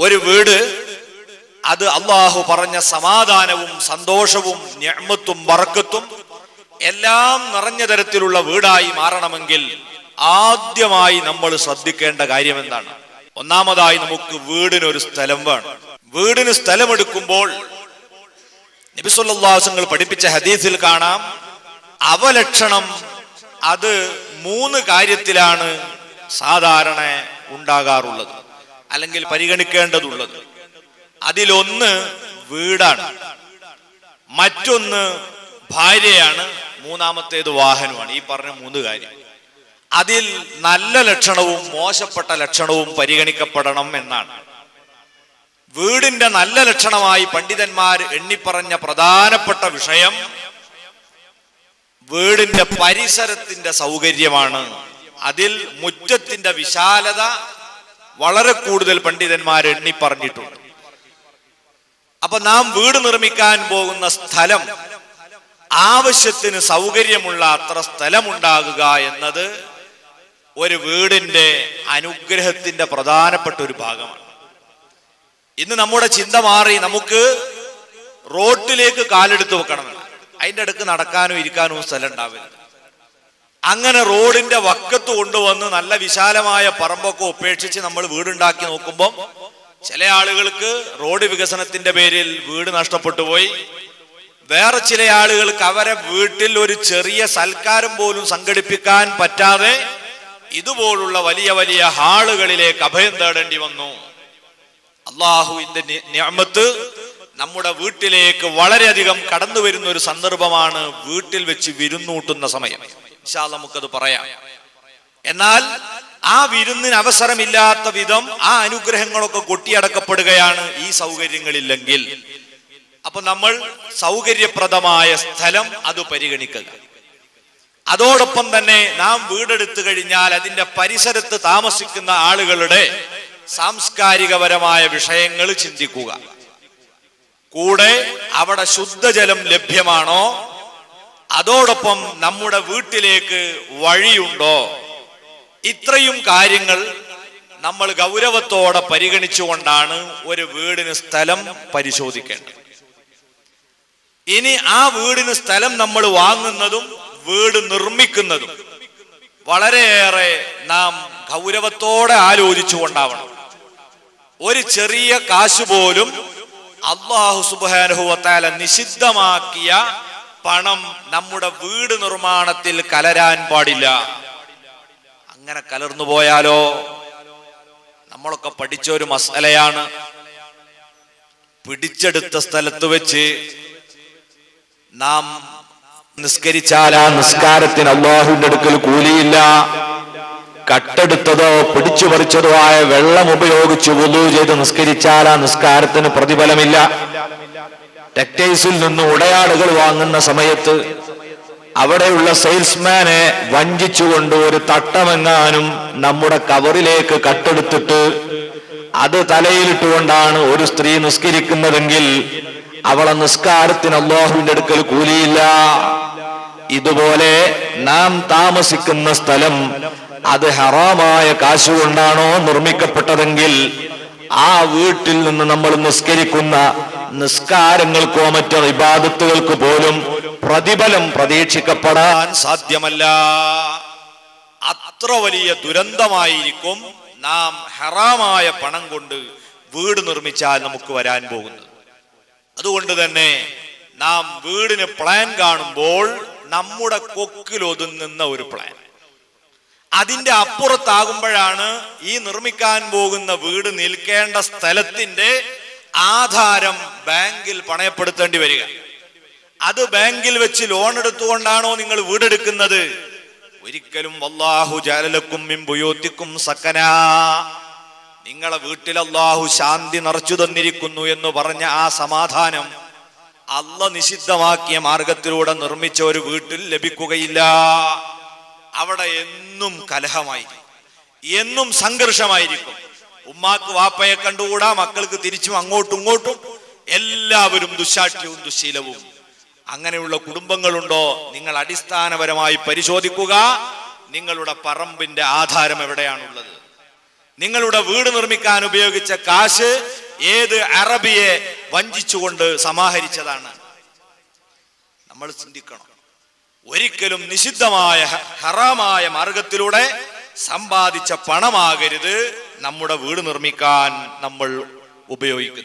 ഒരു വീട് അത് അള്ളാഹു പറഞ്ഞ സമാധാനവും സന്തോഷവും ഞമ്മത്തും വറക്കത്തും എല്ലാം നിറഞ്ഞ തരത്തിലുള്ള വീടായി മാറണമെങ്കിൽ ആദ്യമായി നമ്മൾ ശ്രദ്ധിക്കേണ്ട കാര്യം എന്താണ്? ഒന്നാമതായി നമുക്ക് വീടിനൊരു സ്ഥലം വേണം. വീടിന് സ്ഥലമെടുക്കുമ്പോൾ നബിസുല്ലാസങ്ങൾ പഠിപ്പിച്ച ഹദീസിൽ കാണാം അവലക്ഷണം അത് മൂന്ന് കാര്യത്തിലാണ് സാധാരണ ഉണ്ടാകാറുള്ളത്. അല്ലെങ്കിൽ പരിഗണിക്കേണ്ടതുള്ളത്. അതിലൊന്ന് വീടാണ്. മറ്റൊന്ന് ഭാര്യയാണ്. മൂന്നാമത്തേത് വാഹനമാണ്. ഈ പറഞ്ഞ മൂന്ന് കാര്യം. അതിൽ നല്ല ലക്ഷണവും മോശപ്പെട്ട ലക്ഷണവും പരിഗണിക്കപ്പെടണം എന്നാണ്. വീടിന്റെ നല്ല ലക്ഷണമായി പണ്ഡിതന്മാർ എണ്ണിപ്പറഞ്ഞ പ്രധാനപ്പെട്ട വിഷയം വീടിന്റെ പരിസരത്തിന്റെ സൗകര്യമാണ്. അതിൽ മുറ്റത്തിന്റെ വിശാലത വളരെ കൂടുതൽ പണ്ഡിതന്മാർ എണ്ണി പറഞ്ഞിട്ടുണ്ട്. അപ്പൊ നാം വീട് നിർമ്മിക്കാൻ പോകുന്ന സ്ഥലം ആവശ്യത്തിന് സൗകര്യമുള്ള അത്ര സ്ഥലമുണ്ടാകുക എന്നത് ഒരു വീടിന്റെ അനുഗ്രഹത്തിന്റെ പ്രധാനപ്പെട്ട ഒരു ഭാഗമാണ്. ഇന്ന് നമ്മുടെ ചിന്ത മാറി നമുക്ക് റോട്ടിലേക്ക് കാലെടുത്ത് വെക്കണം അതിന്റെ അടുക്ക് നടക്കാനോ ഇരിക്കാനോ സ്ഥലം ഉണ്ടാവില്ല. അങ്ങനെ റോഡിന്റെ വക്കത്ത് കൊണ്ടുവന്ന് നല്ല വിശാലമായ പറമ്പൊക്കെ ഉപേക്ഷിച്ച് നമ്മൾ വീടുണ്ടാക്കി നോക്കുമ്പോൾ ചില ആളുകൾക്ക് റോഡ് വികസനത്തിന്റെ പേരിൽ വീട് നഷ്ടപ്പെട്ടു പോയി. വേറെ ചില ആളുകൾക്ക് അവരെ വീട്ടിൽ ഒരു ചെറിയ സൽക്കാരം പോലും സംഘടിപ്പിക്കാൻ പറ്റാതെ ഇതുപോലുള്ള വലിയ വലിയ ഹാളുകളിലേക്ക് അഭയം തേടേണ്ടി വന്നു. അള്ളാഹുവിന്റെ ഞാമത്ത് നമ്മുടെ വീട്ടിലേക്ക് വളരെയധികം കടന്നു വരുന്ന ഒരു സന്ദർഭമാണ് വീട്ടിൽ വെച്ച് വിരുന്നൂട്ടുന്ന സമയം. ഇൻഷാ അല്ലാ നമുക്കത് പറയാം. എന്നാൽ ആ വിരുന്നിന് അവസരമില്ലാത്ത വിധം ആ അനുഗ്രഹങ്ങളൊക്കെ കൊട്ടിയടക്കപ്പെടുകയാണ് ഈ സൗകര്യങ്ങളില്ലെങ്കിൽ. അപ്പൊ നമ്മൾ സൗകര്യപ്രദമായ സ്ഥലം അത് പരിഗണിക്കുക. അതോടൊപ്പം തന്നെ നാം വീടെടുത്തു കഴിഞ്ഞാൽ അതിന്റെ പരിസരത്ത് താമസിക്കുന്ന ആളുകളുടെ സാംസ്കാരികപരമായ വിഷയങ്ങൾ ചിന്തിക്കുക. കൂടെ അവിടെ ശുദ്ധജലം ലഭ്യമാണോ? അതോടൊപ്പം നമ്മുടെ വീട്ടിലേക്ക് വഴിയുണ്ടോ? ഇത്രയും കാര്യങ്ങൾ നമ്മൾ ഗൗരവത്തോടെ പരിഗണിച്ചുകൊണ്ടാണ് ഒരു വീടിന് സ്ഥലം പരിശോധിക്കേണ്ടത്. ഇനി ആ വീടിന് സ്ഥലം നമ്മൾ വാങ്ങുന്നതും വീട് നിർമ്മിക്കുന്നതും വളരെയേറെ നാം ഗൗരവത്തോടെ ആലോചിച്ചുകൊണ്ടാവണം. ഒരു ചെറിയ കാശ് പോലും അള്ളാഹു സുബാനുഹുവത്താല നിഷിദ്ധമാക്കിയ പണം നമ്മുടെ വീട് നിർമ്മാണത്തിൽ കലരാൻ പാടില്ല. അങ്ങനെ കലർന്നു പോയാലോ? നമ്മളൊക്കെ പഠിച്ച ഒരു മസലയാണ്. പിടിച്ചെടുത്ത സ്ഥലത്ത് വെച്ച് നാം നിസ്കരിച്ചാൽ ആ നിസ്കാരത്തിന് അള്ളാഹുവിന്റെ അടുക്കൽ കൂലിയില്ല. കട്ടെടുത്തതോ പിടിച്ചു പറിച്ചതോ ആയ വെള്ളം ഉപയോഗിച്ച് വലു ചെയ്ത് നിസ്കരിച്ചാൽ ആ നിസ്കാരത്തിന് പ്രതിഫലമില്ല. ടെക്ടൈൽസിൽ നിന്ന് ഉടയാടുകൾ വാങ്ങുന്ന സമയത്ത് അവിടെയുള്ള സെയിൽസ്മാനെ വഞ്ചിച്ചുകൊണ്ട് ഒരു തട്ടമെങ്ങാനും നമ്മുടെ കവറിലേക്ക് കട്ടെടുത്തിട്ട് അത് തലയിലിട്ടുകൊണ്ടാണ് ഒരു സ്ത്രീ നിസ്കരിക്കുന്നതെങ്കിൽ അവളെ നിസ്കാരത്തിന് അള്ളാഹുവിന്റെ അടുക്കൽ കൂലിയില്ല. ഇതുപോലെ നാം താമസിക്കുന്ന സ്ഥലം അത് ഹറാമായ കാശുകൊണ്ടാണോ നിർമ്മിക്കപ്പെട്ടതെങ്കിൽ ആ വീട്ടിൽ നിന്ന് നമ്മൾ നിസ്കരിക്കുന്ന നിസ്കാരങ്ങൾക്കോ മറ്റു ഇബാദത്തുകൾക്ക് പോലും പ്രതിഫലം പ്രതീക്ഷിക്കപ്പെടാൻ സാധ്യമല്ല. അത്ര വലിയ ദുരന്തമായിരിക്കും നാം ഹറാമായ പണം കൊണ്ട് വീട് നിർമ്മിച്ചാൽ നമുക്ക് വരാൻ പോകുന്നത്. അതുകൊണ്ട് തന്നെ നാം വീടിന് പ്ലാൻ കാണുമ്പോൾ നമ്മുടെ കൊക്കിൽ ഒതുങ്ങുന്ന ഒരു പ്ലാൻ. അതിന്റെ അപ്പുറത്താകുമ്പോഴാണ് ഈ നിർമ്മിക്കാൻ പോകുന്ന വീട് നിൽക്കേണ്ട സ്ഥലത്തിന്റെ ആധാരം ബാങ്കിൽ പണയപ്പെടുത്തേണ്ടി വരിക. അത് ബാങ്കിൽ വെച്ച് ലോൺ എടുത്തുകൊണ്ടാണോ നിങ്ങൾ വീടെടുക്കുന്നത്? ഒരിക്കലും വല്ലാഹു ജാലലക്കും മിമ്പുയോത്തിക്കും സക്കന. നിങ്ങളെ വീട്ടിൽ അള്ളാഹു ശാന്തി നിറച്ചു തന്നിരിക്കുന്നു എന്ന് പറഞ്ഞ ആ സമാധാനം അല്ല നിഷിദ്ധമാക്കിയ മാർഗത്തിലൂടെ നിർമ്മിച്ച ഒരു വീട്ടിൽ ലഭിക്കുകയില്ല. അവിടെ എന്നും കലഹമായിരിക്കും. എന്നും സംഘർഷമായിരിക്കും. ഉമ്മാക്ക് വാപ്പയെ കണ്ടുകൂടാ മക്കൾക്ക് തിരിച്ചും അങ്ങോട്ടും ഇങ്ങോട്ടും. എല്ലാവരും ദുശാഠ്യവും ദുശീലവും. അങ്ങനെയുള്ള കുടുംബങ്ങളുണ്ടോ? നിങ്ങൾ അടിസ്ഥാനപരമായി പരിശോധിക്കുക. നിങ്ങളുടെ പറമ്പിന്റെ ആധാരം എവിടെയാണുള്ളത്? നിങ്ങളുടെ വീട് നിർമ്മിക്കാൻ ഉപയോഗിച്ച കാശ് ഏത് അറബിയെ വഞ്ചിച്ചുകൊണ്ട് സമാഹരിച്ചതാണ്? നമ്മൾ ചിന്തിക്കണം. ഒരിക്കലും നിഷിദ്ധമായ ഹറാമായ മാർഗത്തിലൂടെ സമ്പാദിച്ച പണമാകരുത്. നമ്മുടെ വീട് നിർമ്മിക്കാൻ നമ്മൾ ഉപയോഗിക്കുന്നത്